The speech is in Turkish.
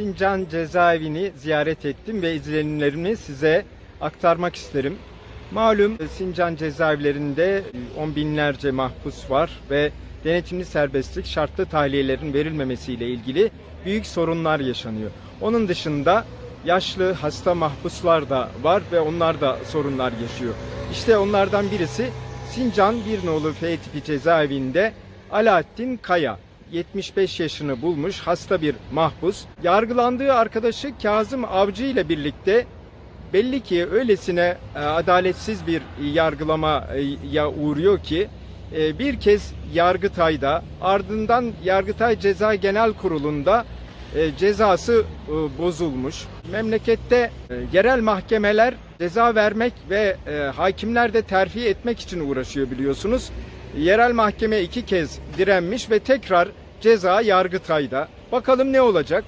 Sincan cezaevini ziyaret ettim ve izlenimlerimi size aktarmak isterim. Malum e, Sincan cezaevlerinde e, on binlerce mahpus var ve denetimli serbestlik şartlı tahliyelerin verilmemesiyle ilgili büyük sorunlar yaşanıyor. Onun dışında yaşlı hasta mahpuslar da var ve onlar da sorunlar yaşıyor. İşte onlardan birisi Sincan Bir Nolu F tipi cezaevinde Alaaddin Kaya. 75 yaşını bulmuş hasta bir mahpus. Yargılandığı arkadaşı Kazım Avcı ile birlikte belli ki öylesine e, adaletsiz bir yargılamaya uğruyor ki e, bir kez Yargıtay'da ardından Yargıtay Ceza Genel Kurulu'nda e, cezası e, bozulmuş. Memlekette e, yerel mahkemeler ceza vermek ve e, hakimler terfi etmek için uğraşıyor biliyorsunuz. Yerel mahkeme iki kez direnmiş ve tekrar ceza Yargıtay'da. Bakalım ne olacak?